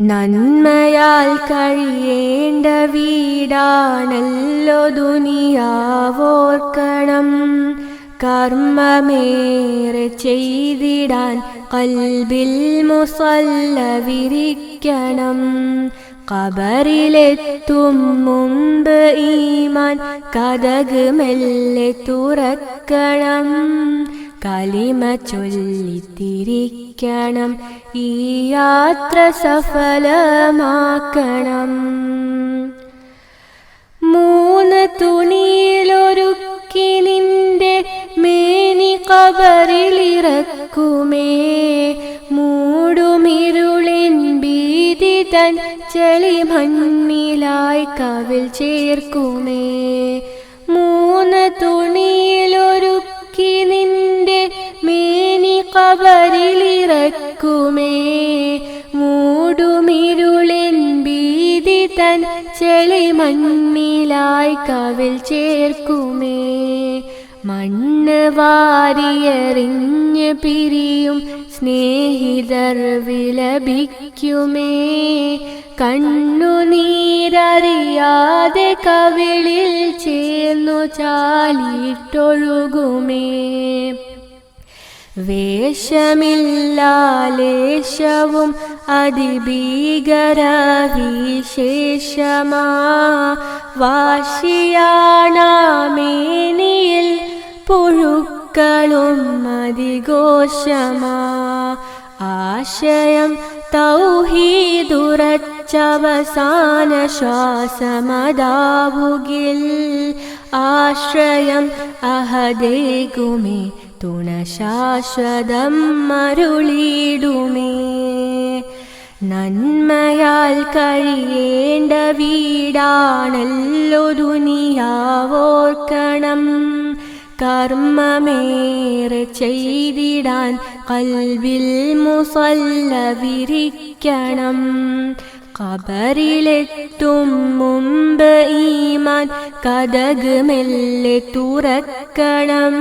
നന്മയാൽ കഴിയേണ്ട വീടാണല്ലോ ദുനിയാവോർക്കണം. കർമ്മമേറെ ചെയ്തിടാൻ കൽബിൽ മുസല്ല വിരിക്കണം. കബറിലെത്തും മുമ്പ് ഈമാൻ കഥക് മെല്ലെ തുറക്കണം. കലിമ ചൊല്ലിത്തിരിക്കണം. ഈ യാത്ര സഫലമാക്കണം. മൂന്ന് തുണിയിലൊരുക്കി നിന്റെ മേനി കബറിലിറക്കുമേ. മൂടുമിരുളിൻ ഭീതി തൻ ചെളി മണ്ണിലായി കവിൽ ചേർക്കുമേ. മൂന്ന് തുണിയിലൊരുക്കി കബറിലിറക്കുമേ മൂടുമിരുളിൻ ഭീതി തൻ ചെളി മണ്ണിലായി കവിൽ ചേർക്കുമേ. മണ്ണ് വാരിയെറിഞ്ഞ് പിരിയും സ്നേഹിതർ വിലപിക്കുമേ. കണ്ണുനീരറിയാതെ കവിളിൽ ചേർന്നു ചാലിട്ടൊഴുകുമേ വേഷമില്ലാലേശവും അതിഭീകരവിശേഷമാ. വാശിയാണാമേനിയിൽ പുഴുക്കളും അതിഘോഷമാ. ആശയം തൗഹീദുറച്ചവസാന ശ്വാസമതാവുകിൽ ആശ്രയം അഹദേകുമേ തുണ ശാശ്വതം മരുളിടുമേ നന്മയാൽ കഴിയേണ്ട വീടാണല്ലോ ദുനിയാവോർക്കണം. കർമ്മമേറെ ചെയ്തിടാൻ കൽവിൽ മുസല്ല വിരിക്കണം. കബറിലെത്തും മുമ്പ് ഈമാൻ കഥക് മെല്ലെ തുറക്കണം.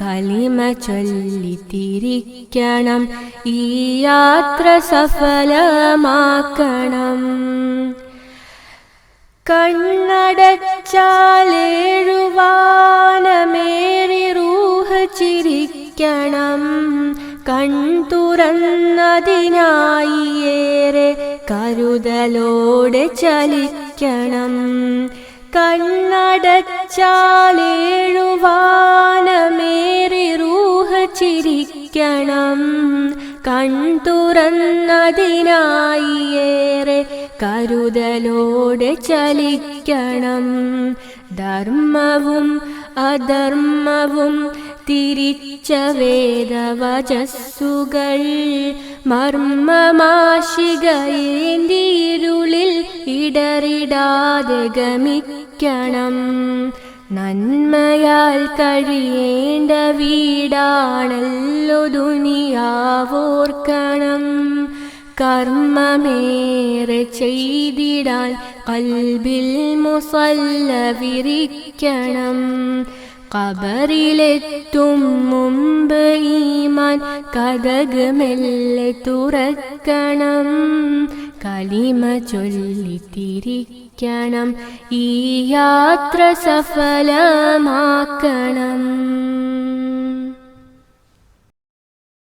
കലിമ ചൊല്ലിത്തിരിക്കണം ഈ യാത്ര സഫലമാക്കണം. കണ്ണടച്ചാലേഴുവാനമേറി റൂഹ് ചിരിക്കണം. കൺ തുറന്നതിനായി ഏറെ കരുതലോടെ ചലിക്കണം. കണ്ണടച്ചാലേഴുവാൻ ചിരിക്കണം. കൺ തുറന്നതിനായി ഏറെ കരുതലോടെ ചലിക്കണം. ധർമ്മവും അധർമ്മവും തിരിച്ച വേദവചസ്സുകൾ മർമ്മമാശികയേന്തിരുളിൽ ഇടറിടാതെ ഗമിക്കണം. നന്മയാൽ കഴിയേണ്ട വീടാണല്ലോ ദുനിയാവോർക്കണം. കർമ്മമേറെ ചെയ്തിടാൻ കൽബിൽ മുസല്ല വിരിക്കണം. കബറിലെത്തും മുമ്പ് ഈമാൻ കഥക് മെല്ലെ തുറക്കണം. കലിമ ചൊല്ലിത്തിരിക്കണം ഈ യാത്ര സഫലമാക്കണം.